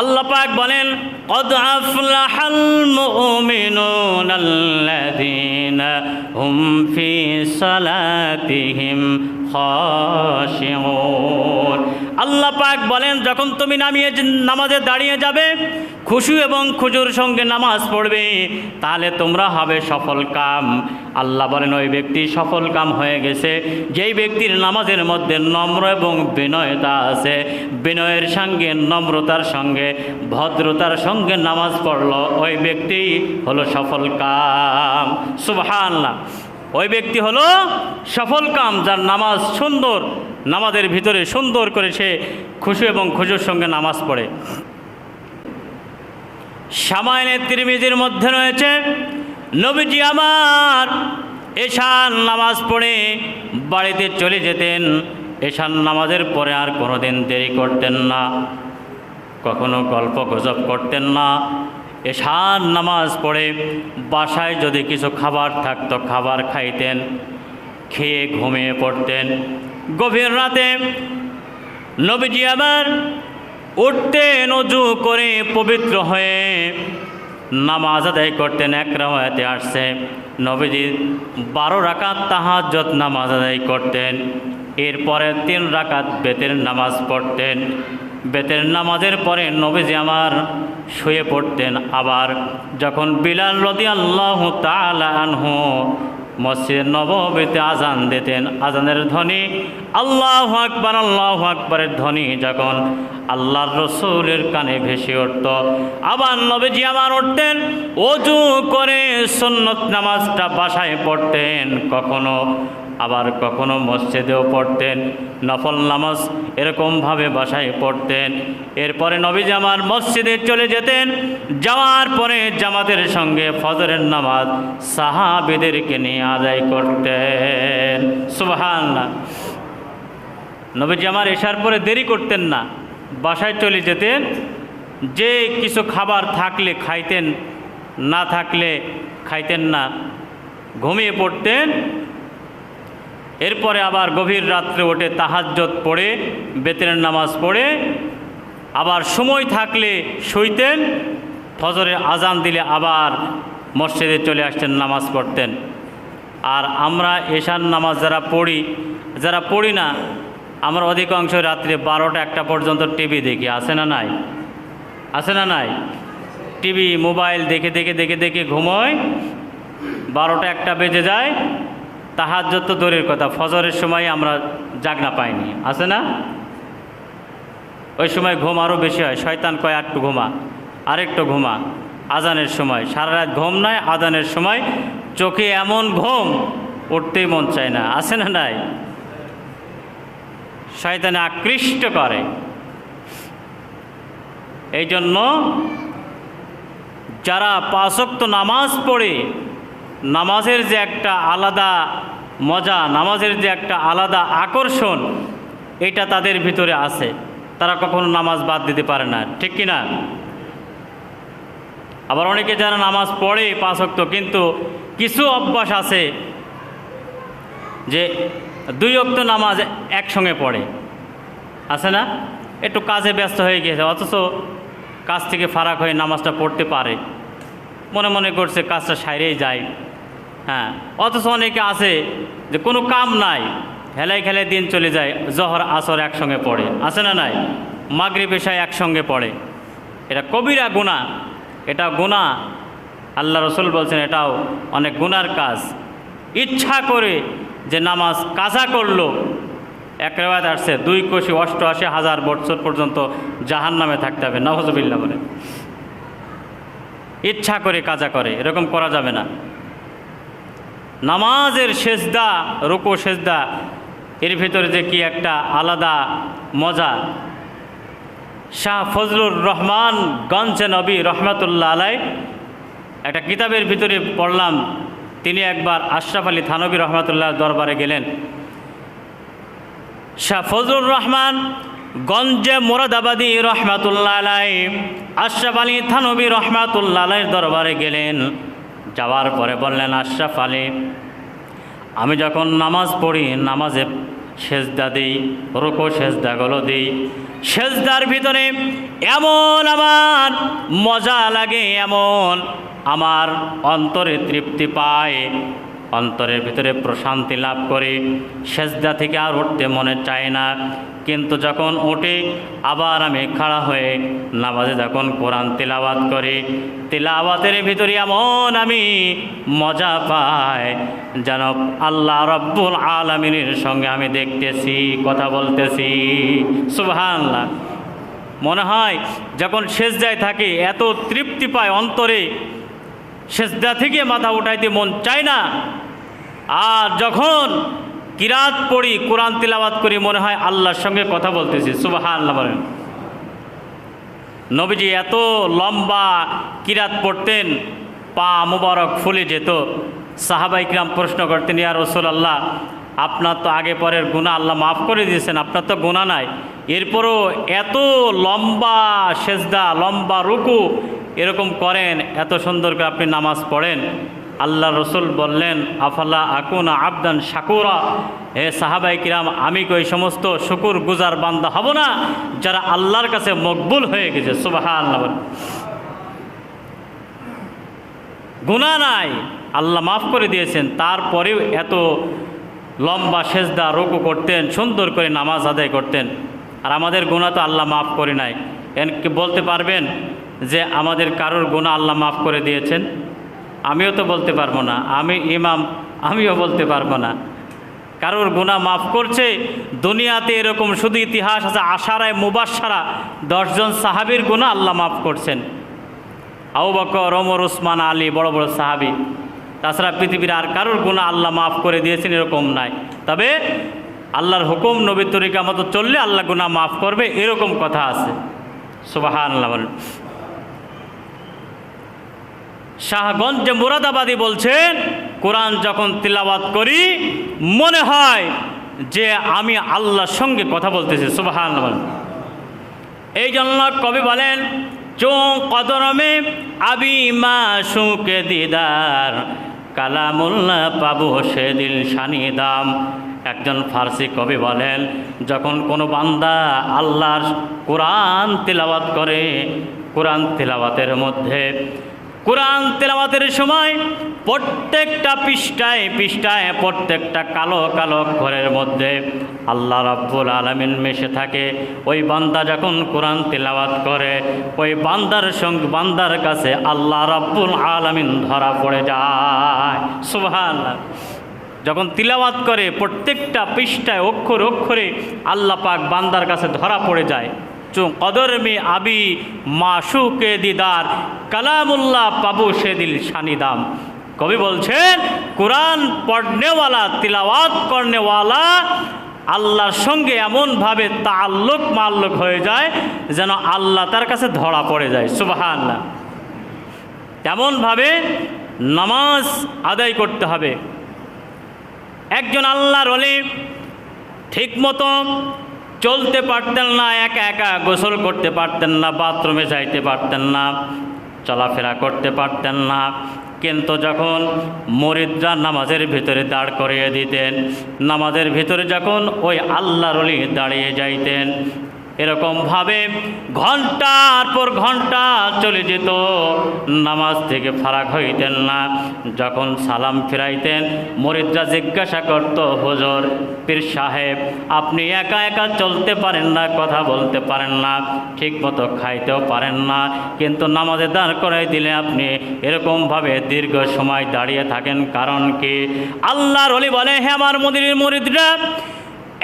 আল্লাহ পাক বলেন, কদ আফলাহাল মুমিনুন আল্লাযীনা হুম ফি সালাতিহিম খাশিউন। আল্লাহ পাক বলেন, যখন তুমি নামিয়ে নামাজে দাঁড়িয়ে যাবে, খুশু এবং খুজুর সঙ্গে নামাজ পড়বে, তাহলে তোমরা হবে সফল কাম। আল্লাহ বলেন, ওই ব্যক্তি সফল কাম হয়ে গেছে। যেই ব্যক্তির নামাজের মধ্যে নম্র এবং বিনয়তা আছে, বিনয়ের সঙ্গে, নম্রতার সঙ্গে, ভদ্রতার সঙ্গে নামাজ পড়ল, ওই ব্যক্তি হলো সফল কাম। সুবহানাল্লাহ। ওই ব্যক্তি হলো সফল কাম, যার নামাজ সুন্দর, নামাজের ভিতরে সুন্দর করে সে খুশু এবং খুশুর সঙ্গে নামাজ পড়ে। সামায়নের তিরমিজির মধ্যে রয়েছে নবীজি আমার এশান নামাজ পড়ে বাড়িতে চলে যেতেন। এশান নামাজের পরে আর কোনোদিন দেরি করতেন না, কখনো গল্প গুজব করতেন না। এশান নামাজ পড়ে বাসায় যদি কিছু খাবার থাকতো, খাবার খাইতেন, খেয়ে ঘুমিয়ে পড়তেন। গভীর রাতে নবীজি আবার উঠতেন অজু করে পবিত্র হয়ে নামাজ আদায় করতেন, এক রাওয়াতে আসছে। নবীজি বারো রাকাত তাহাজ্জত নামাজ আদায় করতেন। এরপরে তিন রাকাত বেতের নামাজ পড়তেন। বেতের নামাজের পরে নবীজি আমার শুয়ে পড়তেন। আবার যখন বিলাল রদি আল্লাহ তালা আনহু মসজিদ নবমীতে আজান দিতেন। আজানের ধ্বনি আল্লাহ আকবর, আল্লাহ আকবরের ধ্বনি যখন আল্লাহর রসুলের কানে ভেসে উঠত। আবার নবীজি আবার উঠতেন, অজু করে সন্নত নামাজটা বাসায় পড়তেন। কখনো আবার কখনো মসজিদেও পড়তেন। নফল নামাজ এরকমভাবে বাসায় পড়তেন। এরপরে নবীজি আমার মসজিদে চলে যেতেন। যাওয়ার পরে জামাতের সঙ্গে ফজরের নামাজ সাহাবেদেরকে নিয়ে আদায় করতেন। সুবহানাল্লাহ। নবীজি আমার এসার পরে দেরি করতেন না। বাসায় চলে যেতেন। যে কিছু খাবার থাকলে খাইতেন, না থাকলে খাইতেন না। ঘুমিয়ে পড়তেন। এরপরে আবার গভীর রাত্রে ওঠে তাহাজ্জত পড়ে, বেতনের নামাজ পড়ে। আবার সময় থাকলে শুইতেন ফজরে আজান দিলে আবার মসজিদে চলে আসতেন, নামাজ পড়তেন। আর আমরা এশান নামাজ যারা পড়ি যারা পড়ি না, আমরা অধিকাংশ রাত্রে বারোটা একটা পর্যন্ত টিভি দেখি। আছে না নাই? আছে না নাই? টিভি, মোবাইল দেখে দেখে দেখে দেখে ঘুমোয়, বারোটা একটা বেজে যায় তাহার যত দূরের কথা, ফজরের সময় আমরা জাগনা পাইনি, আছে না? ওই সময় ঘুম আরও বেশি হয়, শয়তান কয় আটটু ঘুমা, আরেকটু ঘুমা, আজানের সময়, সারা রাত ঘুম নাই, আজানের সময়, চোখে এমন ঘুম, উঠতেই মন চায় না, আছে না নাই? শয়তানে আকৃষ্ট করে। এই জন্য যারা পাঁচক্ত নামাজ পড়ে নামাজের যে একটা আলাদা মজা, নামাজের যে একটা আলাদা আকর্ষণ, এটা তাদের ভিতরে আছে। তারা কখনো নামাজ বাদ দিতে পারে না, ঠিক কি না আবার অনেকে যারা নামাজ পড়ে পাঁচক্ত কিন্তু কিছু অভ্যাস আছে যে দুই অক্ত নামাজ একসঙ্গে পড়ে। আছে না? একটু কাজে ব্যস্ত হয়ে গেছে অথচ কাজ থেকে ফারাক হয়ে নামাজটা পড়তে পারে। মনে মনে করছে কাজটা সাইরেই যায়। হ্যাঁ অথচ অনেকে আছে যে কোনো কাম নাই, হেলাই খেলায় দিন চলে যায়, জহর, আসর একসঙ্গে পড়ে, আছে না নাই? মাগরি পেশায় একসঙ্গে পড়ে। এটা কবিরা গুণা এটা গুণা আল্লাহ রসুল বলছেন এটাও অনেক গুনার কাজ। ইচ্ছা করে যে নামাজ কাজা করল, এক আসছে, দুই কোষি অষ্টআশি হাজার বছর পর্যন্ত জাহান নামে থাকতে হবে নওয়াজবিল্লা বলে। ইচ্ছা করে কাজা করে, এরকম করা যাবে না। নামাজের সেজদা, রুকো, সেজদা, এর ভিতরে যে কি একটা আলাদা মজা। শাহ ফজলুর রহমান গঞ্জে নবী রহমাতুল্লাহ আলাই একটা কিতাবের ভিতরে পড়লাম, তিনি একবার আশরাফ আলী থানবী রহমাতুল্লাহ দরবারে গেলেন। শাহ ফজলুর রহমান গঞ্জে মোরাদাবাদী রহমাতুল্লাহ আলাই আশরাফ আলী থানবী রহমাতুল্লাহ আলাইয়ের দরবারে গেলেন। যাওয়ার পরে বললেন, আশরাফ আলী, আমি যখন নামাজ পড়ি, নামাজে সেজদা দিই, রুকো, সেজদাগুলো দিই, সেজদার ভিতরে এমন আমার মজা লাগে, এমন আমার অন্তরে তৃপ্তি পায়, অন্তরের ভিতরে প্রশান্তি লাভ করে, সেজদা থেকে আর উঠতে মনে চায় না কিন্তু যখন ওঠে আবার আমি খাড়া হয়ে নামাজে যখন কোরআন তিলাবাত করি তিলাবাতের ভিতরে এমন আমি মজা পাই যেন আল্লাহ রব্বুল আলমিনের সঙ্গে আমি দেখতেছি, কথা বলতেছি। সুবহানাল্লাহ। মনে হয় যখন সেজদায় থাকে, এত তৃপ্তি পায় অন্তরে, সেজদা থেকে মাথা উঠাইতে মন চায় না। আর যখন কিরাত পড়ি, কোরআন তিলাবাত করি, মনে হয় আল্লাহর সঙ্গে কথা বলতেছি। সুবাহ আল্লাহ বলেন। নবীজি এত লম্বা কিরাত পড়তেন, পা মুবারক ফুলে যেত। সাহাবাই কিরাম প্রশ্ন করতেন, ইয়া রসুল আল্লাহ আপনার তো আগে পরের গুণা আল্লাহ মাফ করে দিয়েছেন, আপনার তো গুণা নাই। এরপরও এত লম্বা সেজদা, লম্বা রুকু এরকম করেন, এত সুন্দর করে আপনি নামাজ পড়েন। আল্লাহ রসুল বললেন আফাল্লা আকুন আবদান শাকুরা? হে সাহাবাই কিরাম, আমি কি ওই সমস্ত শুকুর গুজার বান্দা হব না, যারা আল্লাহর কাছে মকবুল হয়ে গেছে? সুবাহ। গুণা নাই, আল্লাহ মাফ করে দিয়েছেন। তারপরেও এত লম্বা সেজদা, রোকু করতেন, সুন্দর করে নামাজ আদায় করতেন। আর আমাদের গুণা তো আল্লাহ মাফ করে নাই। এনকে বলতে পারবেন যে আমাদের কারোর গুণা আল্লাহ মাফ করে দিয়েছেন? আমিও তো বলতে পারব না। আমি ইমাম, আমিও বলতে পারব না। কারোর গুণা মাফ করছে, দুনিয়াতে এরকম শুধু ইতিহাস আছে, আশারায় মুবাসারা দশজন সাহাবির গুণা আল্লাহ মাফ করছেন। আবু বকর, ওমর, উসমান, আলী, বড় বড় সাহাবি। তাছাড়া পৃথিবীর আর কারোর গুণা আল্লাহ মাফ করে দিয়েছেন এরকম নাই। তবে আল্লাহর হুকুম নবী তরিকা মতো চললে আল্লাহ গুণা মাফ করবে, এরকম কথা আছে। সুবাহ আল্লাহ শাহগঞ্জ মুরাদাবাদী বলছেন, কোরআন যখন তিলাবাত করি, মনে হয় যে আমি আল্লাহর সঙ্গে কথা বলতেছি সুবাহান এই জন্য কবি বলেন চোঁ কদরমে আবি মা সুকে দিদার, কালামুল্লাহ পাবো সে দিল শানি দাম। একজন ফার্সি কবি বলেন, যখন কোনো বান্দা আল্লাহর কোরআন তিলাবাত করে, কোরআন তিলাবাতের মধ্যে কোরআন তেলাওয়াতের সময় প্রত্যেকটা পৃষ্ঠায় পৃষ্ঠায় প্রত্যেকটা কালো কালো ঘরের মধ্যে আল্লাহ রাব্বুল আলমিন মেশে থাকে। ওই বান্দা যখন কোরআন তেলাওয়াত করে, ওই বান্দার সঙ্গে, বান্দার কাছে আল্লাহ রাব্বুল আলমিন ধরা পড়ে যায়। সুবহানাল্লাহ। যখন তিলাওয়াত করে, প্রত্যেকটা পৃষ্ঠায় অক্ষর, অক্ষরে আল্লাহ পাক বান্দার কাছে ধরা পড়ে যায়। চুঁ কদর মে আবি মাসুকে দিদার। কালামুল্লাহ পাবু সে দিল শানিদাম। কবি বলছেন, কোরআন পড়নেওয়ালা, তিলাওয়াত করনেওয়ালা আল্লাহর সঙ্গে এমনভাবে তাল্লুক মাল্লুক হয়ে যায় যেন আল্লাহ তার কাছে ধরা পড়ে যায়। সুবাহ আল্লাহ তেমনভাবে নামাজ আদায় করতে হবে। একজন আল্লাহর অলি ঠিকমতো চলতে পারতেন না, একা একা গোসল করতে পারতেন না, বাথরুমে যাইতে পারতেন না, চলাফেরা করতে পারতেন না। কিন্তু যখন মরিদরা নামাজের ভিতরে দাঁড় করিয়ে দিতেন, নামাজের ভিতরে যখন ওই আল্লাহর দাঁড়িয়ে যাইতেন এরকমভাবে ঘণ্টার পর ঘণ্টা চলে যেত। নামাজ থেকে ফারাক হইতেন না। যখন সালাম ফিরাইতেন, মরিদরা জিজ্ঞাসা করত, হুজুর, পীর সাহেব, আপনি একা একা চলতে পারেন না, কথা বলতে পারেন না ঠিক মতো খাইতেও পারেন না, কিন্তু নামাজে দাঁড় করাই দিলে আপনি এরকমভাবে দীর্ঘ সময় দাঁড়িয়ে থাকেন। কারণ কি? আল্লাহর অলি বলে, হে আমার মদির মরিদরা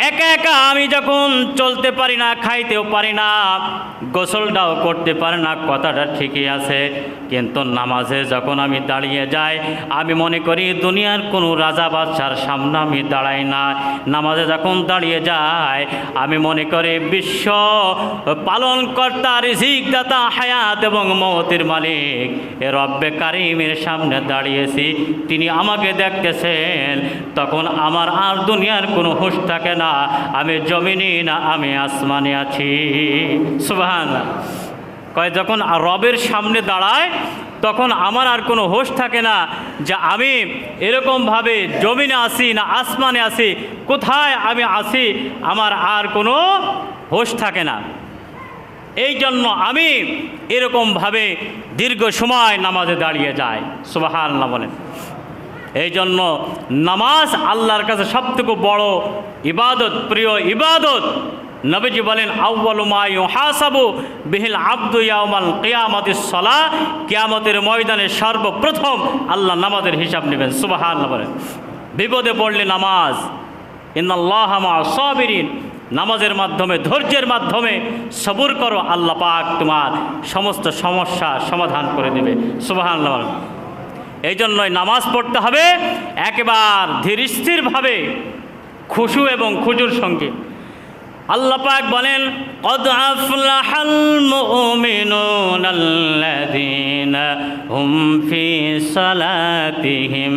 একা একা আমি যখন চলতে পারি না, খাইতেও পারি না, গোসলটাও করতে পারি না, কথাটা ঠিকই আছে। কিন্তু নামাজে যখন আমি দাঁড়িয়ে যাই, আমি মনে করি দুনিয়ার কোনো রাজা বাচ্চার সামনে আমি দাঁড়াই না। নামাজে যখন দাঁড়িয়ে যাই, আমি মনে করি বিশ্ব পালনকর্তা রিজিক দাতা হায়াত এবং মৌতির মালিক, এ রব্বে কারিমের সামনে দাঁড়িয়েছি। তিনি আমাকে দেখতেছেন, তখন আমার আর দুনিয়ার কোনো হুশ থাকে না। আমি জমিনে না, আমি আসমানে আছি। সুবাহান কয়, যখন রবের সামনে দাঁড়ায়, তখন আমার আর কোনো হোশ থাকে না যে আমি এরকমভাবে জমিনে আসি না, আসমানে আসি কোথায় আমি আসি আমার আর কোনো হোশ থাকে না। এই জন্য আমি এরকমভাবে দীর্ঘ সময় নামাজে দাঁড়িয়ে যাই। সুবাহান না বলেন। এই জন্য নামাজ আল্লাহর কাছে সবথেকে বড় ইবাদত, প্রিয় ইবাদত। নবীজি বলেন আউ্বাল হাসাবু বিহিল আব্দু ইয়ামাল কিয়ামতিস সলা। কিয়ামতের ময়দানে সর্বপ্রথম আল্লাহ নামাজের হিসাব নেবেন। সুবাহান বলেন। বিপদে পড়লে নামাজ। ইন্নাল্লাহ মা সাবিরিন। নামাজের মাধ্যমে, ধৈর্যের মাধ্যমে সবুর করো, আল্লাহ পাক তোমার সমস্ত সমস্যা সমাধান করে দেবে। সুবাহান বলেন। এই জন্যই নামাজ পড়তে হবে একেবার ধীর স্থিরভাবে খুশু এবং খুজুর সঙ্গে আল্লাহ পাক বলেন قد أفلح المؤمنون الذين هم في صلاتهم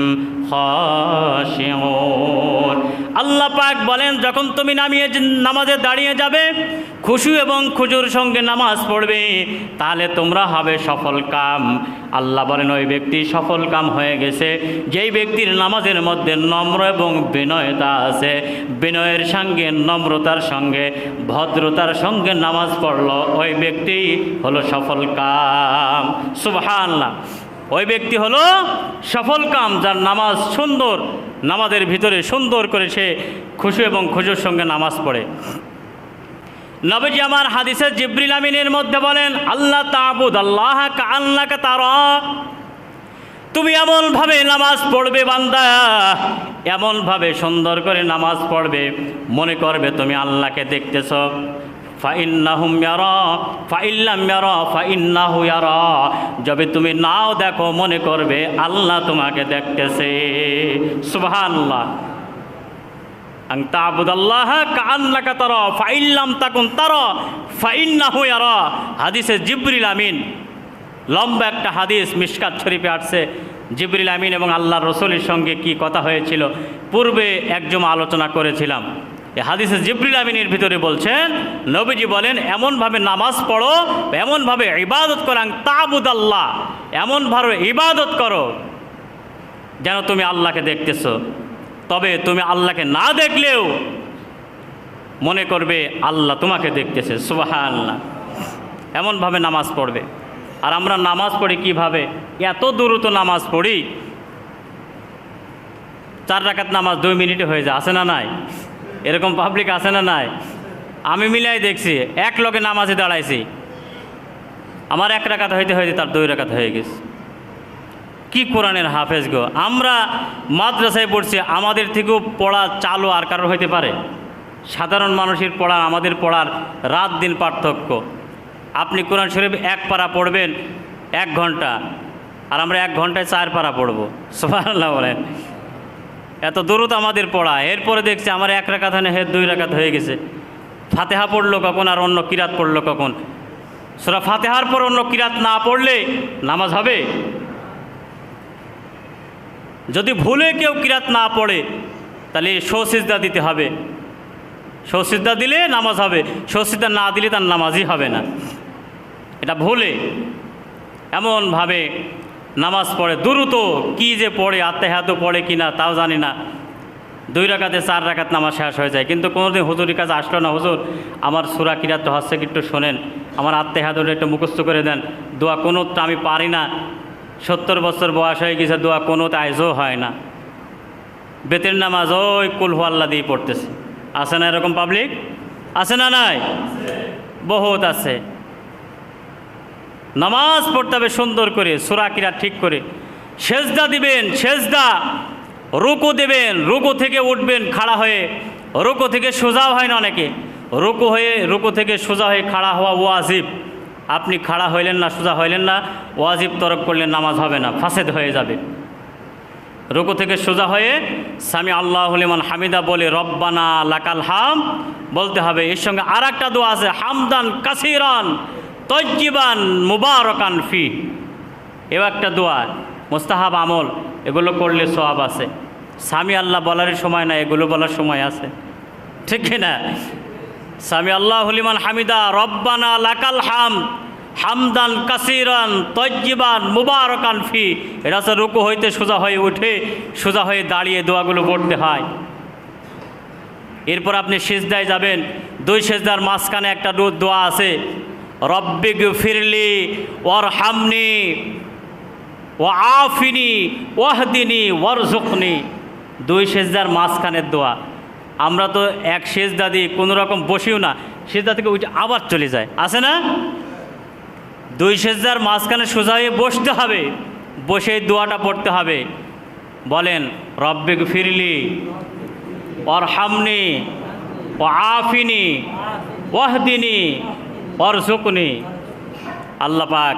আল্লাহ পাক বলেন, যখন তুমি নামিয়ে নামাজে দাঁড়িয়ে যাবে, খুশু এবং খুজুর সঙ্গে নামাজ পড়বে, তাহলে তোমরা হবে সফল কাম। আল্লাহ বলেন, ওই ব্যক্তি সফল কাম হয়ে গেছে। যেই ব্যক্তির নামাজের মধ্যে নম্র এবং বিনয়তা আছে, বিনয়ের সঙ্গে, নম্রতার সঙ্গে, ভদ্রতার সঙ্গে নামাজ পড়ল, ওই ব্যক্তি হলো সফল কাম। সুবহানাল্লাহ। ওই ব্যক্তি হলো সফল কাম, যার নামাজ সুন্দর, নামাজের ভিতরে সুন্দর করে সে খুশি এবং খুশুর সঙ্গে নামাজ পড়ে। নবীজি আমার হাদিসে জিব্রিল আমিনের মধ্যে বলেন আল্লাহ তাবুদ আল্লাহ আল্লাহকে তার। তুমি এমনভাবে নামাজ পড়বে বান্দা, এমনভাবে সুন্দর করে নামাজ পড়বে। মনে করবে তুমি আল্লাহকে দেখতেছ। ফাইন্নাহুম ইয়ারা, ফাইল্লাম ইয়ারা, ফাইন্নাহু ইয়ারা। যবে তুমি নাও দেখো, মনে করবে আল্লাহ তোমাকে দেখতেছে। সুবহানাল্লাহ। আং তাবুদাল্লাহ কান্নাকা তর, ফাইল্লাম তাকুন তর, ফাইন্নাহু ইয়ারা। হাদিসে জিব্রিল আমিন, লম্বা একটা হাদিস মিশকাত শরীফে আসছে। জিবরিল আমিন এবং আল্লাহ রসুলের সঙ্গে কি কথা হয়েছিল? পূর্বে একজন আলোচনা করেছিলাম। হাদিসে জিবরিল আমিনের ভিতরে বলছেন, নবীজি বলেন, এমনভাবে নামাজ পড়ো, এমনভাবে ইবাদত করাং তাবুদ আল্লাহ এমনভাবে ইবাদত করো, যেন তুমি আল্লাহকে দেখতেছো। তবে তুমি আল্লাহকে না দেখলেও মনে করবে, আল্লাহ তোমাকে দেখতেছে সুবাহা আল্লাহ এমনভাবে নামাজ পড়বে। আর আমরা নামাজ পড়ি কীভাবে? এত দ্রুত নামাজ পড়ি, চার রাকাত নামাজ দুই মিনিটে হয়ে যায়, আছে না নাই? এরকম পাবলিক আছে না নাই। আমি মিলাই দেখছি, এক লগে নামাজে দাঁড়াইছি। আমার এক রাকাত হইতে হইতে তার দুই রাকাত হয়ে গেছে। কি কোরআনের হাফেজ গো? আমরা মাদ্রাসায় পড়ছি, আমাদের থেকেও পড়া চালু আর কারোর হইতে পারে? সাধারণ মানুষের পড়া, আমাদের পড়ার রাত দিন পার্থক্য। আপনি কোরআন শরীফ এক পারা পড়বেন, এক ঘণ্টা। আর আমরা এক ঘন্টায় চার পারা পড়ব। সোফাল্লাহ বলেন। এত দূরত আমাদের পড়া এরপরে দেখছি আমার এক রাখাত হয় না হের দুই রাখাত হয়ে গেছে। ফাতেহা পড়ল কখন আর অন্য কিরাত পড়ল কখন? সোরা ফাতেহার পর অন্য কিরাত না পড়লে নামাজ হবে? যদি ভুলে কেউ কিরাত না পড়ে, তাহলে সৌসিজদা দিতে হবে। সৌসিজদা দিলে নামাজ হবে, সৌসিজদা না দিলে তার নামাজই হবে না। এটা ভুলে এমনভাবে নামাজ পড়ে দ্রুত কি যে পড়ে আত্মাহাত পড়ে কি না তাও জানি না। দুই রাকাতে চার রাকাত নামাজ শেষ হয়ে যায়। কিন্তু কোনোদিন হুজুরের কাছে আসলো না হুজুর আমার সুরা কিরাত হচ্ছে একটু শোনেন। আমার আত্মাহাতটা একটু মুখস্থ করে দেন। দোয়া কোনো আমি পারি না। সত্তর বছর বয়স হয়ে গেছে দোয়া কোনো আইজও হয় না। বেতের নামাজ ওই কুলহু আল্লাহ দিয়ে পড়তেছে। আছে না এরকম পাবলিক আছে না নাই? বহুত আছে। নামাজ পড়তে হবে সুন্দর করে সুরাকিরা ঠিক করে। সেজদা দিবেন, সেজদা, রুকু দেবেন, রুকু থেকে উঠবেন খাড়া হয়ে, রুকু থেকে সোজাও হয় না অনেকে। রুকু হয়ে, রুকু থেকে সোজা হয়ে খাড়া হওয়া ওয়াজিব। আপনি খাড়া হইলেন না, সোজা হইলেন না, ওয়াজিব তরক করলে নামাজ হবে না, ফাসেদ হয়ে যাবে। রুকু থেকে সোজা হয়ে স্বামী আল্লাহ হলিমান হামিদা বলে, রব্বানা লাকাল হাম। বলতে হবে, এর সঙ্গে আর একটা দোয়া আছে, হামদান কাসিরান। তজ্জিবান মুবারকান ফি। এও একটা দোয়া, মোস্তাহাব আমল, এগুলো করলে সওয়াব আছে। স্বামী আল্লাহ বলারই সময় না এগুলো বলার সময় আছে। ঠিক না স্বামী আল্লাহ হলিমান হামিদা, রব্বানা লাকাল হাম, হামদান কাসিরান তজ্জিবান মুবারকান ফি। এটা হচ্ছে রুকু হইতে সোজা হয়ে উঠে, সোজা হয়ে দাঁড়িয়ে দোয়াগুলো পড়তে হয়। এরপর আপনি সেজদায় যাবেন, দুই সেজদার মাঝখানে একটা দোয়া আছে রব্বিগ ফিরলি ওর হামনি ও আফিনি ওর ওয়ারজুকনি দুই সেজদার মাঝখানের দোয়া। আমরা তো এক সেজদা দিই কোনো রকম বসিও না, সেজদা থেকে উঠে আবার চলে যায়। আছে না? দুই সেজদার মাঝখানে সোজা হয়ে বসতে হবে, বসে দোয়াটা পড়তে হবে। বলেন রব্বিগ ফিরলি ওর হামনি ও আফিনি ওয়াহদিনী ওরজুকনি আল্লাহ পাক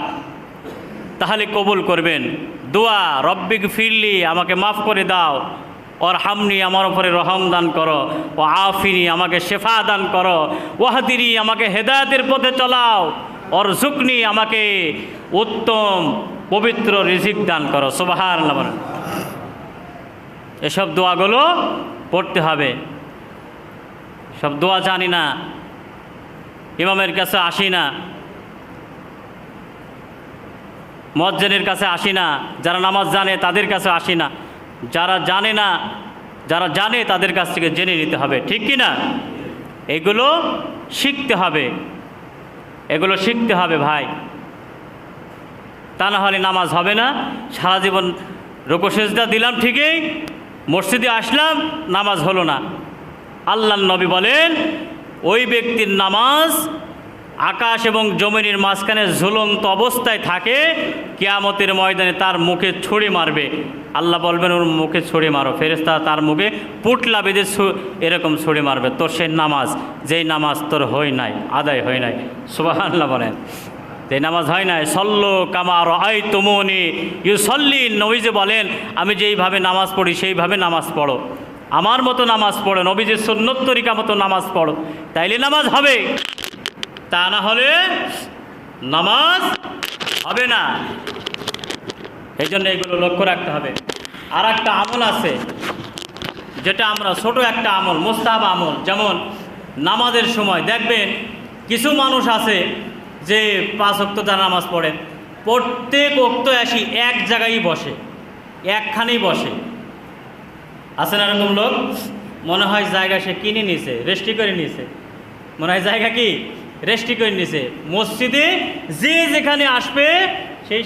তাহলে কবুল করবেন। দোয়া, রব্বিক ফিরলি, আমাকে মাফ করে দাও। ওর হামনি আমার উপরে রহম দান করো। ও আফিনি আমাকে শেফা দান করো। ওয়াহাদিনী আমাকে হেদায়তের পথে চলাও। ওর জুকনি আমাকে উত্তম, পবিত্র রিজিক দান করো। সুবাহার এসব দোয়াগুলো পড়তে হবে। সব দোয়া জানি না। ইমামের কাছে আসি না। মজ্জেনের কাছে আসি না। যারা নামাজ জানে তাদের কাছে আসি না। যারা জানে না, যারা জানে তাদের কাছ থেকে জেনে নিতে হবে। ঠিক কি না? এগুলো শিখতে হবে। এগুলো শিখতে হবে ভাই। তা না হলে নামাজ হবে না। সারা জীবন রোকসেজদা দিলাম ঠিকই, মসজিদে আসলাম, নামাজ হলো না। আল্লাহ নবী বলেন ওই ব্যক্তির নামাজ আকাশ এবং জমিনের মাঝখানে ঝুলন্ত অবস্থায় থাকে, কেয়ামতের ময়দানে তার মুখে ছুরি মারবে। আল্লাহ বলবেন, ওর মুখে ছুরি মারো। ফেরেস্তা তার মুখে পুটলা বেঁধে এরকম ছুরি মারবে। তোর সেই নামাজ, যেই নামাজ তোর হয় নাই, আদায় হয় নাই। সুবাহ আল্লাহ বলেন। যে নামাজ হয় নাই, সল্ল কামার আই তুমনি ইউ সল্লি নবীজি বলেন, আমি যেইভাবে নামাজ পড়ি, সেইভাবে নামাজ পড়ো। আমার মতো নামাজ পড়ো, নবীজির সুন্নত তরিকা মতো নামাজ পড়ো। তাইলে নামাজ হবে। তা না হলে নামাজ হবে না। এই জন্য এগুলো লক্ষ্য রাখতে হবে। আর একটা আমল আছে, যেটা আমরা ছোট একটা আমল মোস্তাব আমল। যেমন নামাজের সময় দেখবেন কিছু মানুষ আছে যে পাঁচ অক্ত নামাজ পড়ে। প্রত্যেক অক্ত আসি এক জায়গায় বসে, একখানেই বসে। আছে না এরকম লোক? মনে হয় জায়গা সে কিনে নিছে রেস্ট্রি করে নিছে মনে হয় জায়গা কি? রেস্ট্রি করে নিছে মসজিদে যে যেখানে আসবে, সেই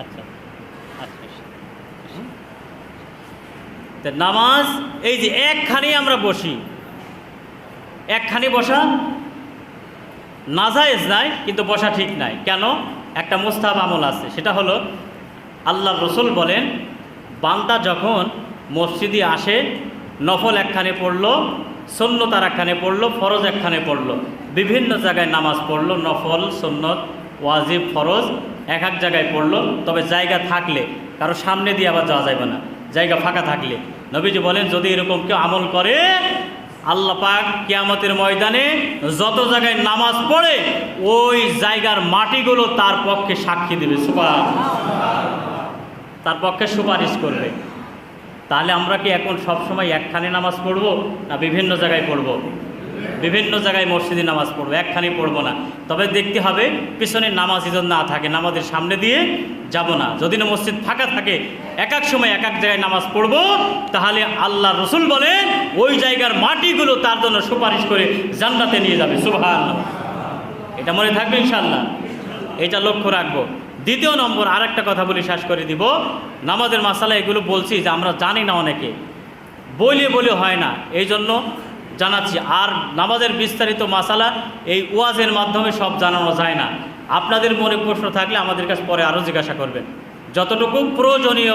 আচ্ছা আচ্ছা তা নামাজ, এই যে একখানি আমরা বসি। একখানি বসা নাজায়েজ নাই, কিন্তু বসা ঠিক নাই। কেন? একটা মোস্তাব আমল আছে। সেটা হলো আল্লাহ রসুল বলেন, বান্দা যখন মসজিদে আসে, নফল একখানে পড়ল সন্ন্যতার একখানে পড়ল, ফরজ একখানে পড়ল, বিভিন্ন জায়গায় নামাজ পড়ল, নফল, সন্নত, ওয়াজিব, ফরজ, এক এক জায়গায় পড়ল, তবে জায়গা থাকলে, কারও সামনে দিয়ে আবার যাওয়া যাবে না, জায়গা ফাঁকা থাকলে। নবীজি বলেন, যদি এরকম কেউ আমল করে আল্লাহ পাক কিয়ামতের ময়দানে যত জায়গায় নামাজ পড়ে, ওই জায়গার মাটিগুলো তার পক্ষে সাক্ষী দেবে সুপার তার পক্ষে সুপারিশ করবে। তাহলে আমরা কি এখন সব সময় একখানে নামাজ পড়ব না বিভিন্ন জায়গায় পড়ব? বিভিন্ন জায়গায় মসজিদে নামাজ পড়ব, একখানে পড়ব না। তবে দেখতে হবে, পিছনে নামাজ ইজন না থাকে, নামাজের সামনে দিয়ে যাব না। যদি না মসজিদ ফাঁকা থাকে, এক এক সময় এক এক জায়গায় নামাজ পড়ব, তাহলে আল্লাহ রসুল বলেন, ওই জায়গার মাটিগুলো তার জন্য সুপারিশ করে জান্নাতে নিয়ে যাবে। সুভান এটা মনে থাকবে ইনশাল্লাহ এটা লক্ষ্য রাখব। দ্বিতীয় নম্বর আর একটা কথা বলি, শেষ করে দিব। নামাজের মাসালা এগুলো বলছি যে আমরা জানি না অনেকে। বলে বলে হয় না। এই জন্য জানাচ্ছি। আর নামাজের বিস্তারিত মাসালা এই ওয়াজের মাধ্যমে সব জানানো যায় না। আপনাদের মনে প্রশ্ন থাকলে আমাদের কাছে পরে আরও জিজ্ঞাসা করবেন। যতটুকু প্রয়োজনীয়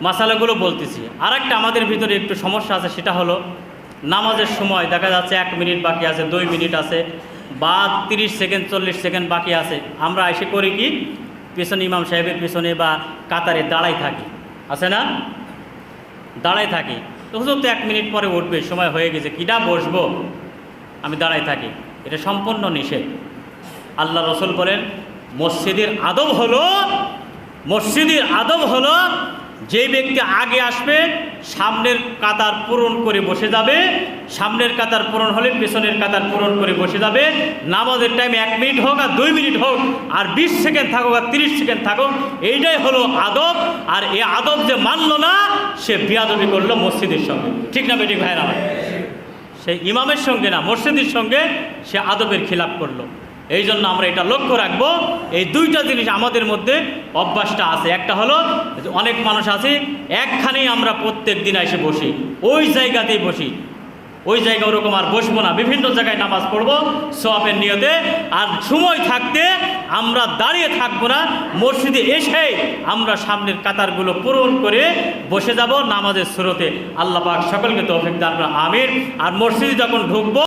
মাসালাগুলো বলতেছি। আর একটা আমাদের ভিতরে একটু সমস্যা আছে, সেটা হলো নামাজের সময় দেখা যাচ্ছে এক মিনিট বাকি আছে, দুই মিনিট আছে বা তিরিশ সেকেন্ড, চল্লিশ সেকেন্ড বাকি আছে। আমরা এসে করি কি? পিছনে ইমাম সাহেবের পিছনে বা কাতারে দাঁড়াই থাকি। আছে না? দাঁড়াই থাকি। তো তো এক মিনিট পরে উঠবে, সময় হয়ে গেছে কিনা বসবো? আমি দাঁড়াই থাকি। এটা সম্পূর্ণ নিষেধ। আল্লাহ রসুল বলেন, মসজিদের আদব হলো, মসজিদের আদব হলো যে ব্যক্তি আগে আসবে, সামনের কাতার পূরণ করে বসে যাবে, সামনের কাতার পূরণ হলে পেছনের কাতার পূরণ করে বসে যাবে, নামাজের টাইম এক মিনিট হোক আর দুই মিনিট হোক, আর বিশ সেকেন্ড থাকুক আর তিরিশ সেকেন্ড থাকুক, এইটাই হলো আদব, আর এ আদব যে মানলো না, সে বিয়াদবি করল মসজিদের সঙ্গে। ঠিক না বেটি আমার সেই ইমামের সঙ্গে না, মসজিদের সঙ্গে সে আদবের খিলাপ করল। এই জন্য আমরা এটা লক্ষ্য রাখব, এই দুইটা জিনিস আমাদের মধ্যে অভ্যাসটা আছে। একটা হলো অনেক মানুষ আছে, একখানেই আমরা প্রত্যেক দিন এসে বসি, ওই জায়গাতেই বসি। ওই জায়গা ওরকম আর বসবো না, বিভিন্ন জায়গায় নামাজ পড়ব সোয়াবের নিয়তে, আর সময় থাকতে আমরা দাঁড়িয়ে থাকব না, মসজিদে এসে আমরা সামনের কাতারগুলো পূরণ করে বসে যাব নামাজের স্রোতে। আল্লাহ পাক সকলকে তৌফিক করুন। আমির আর মসজিদে যখন ঢুকবো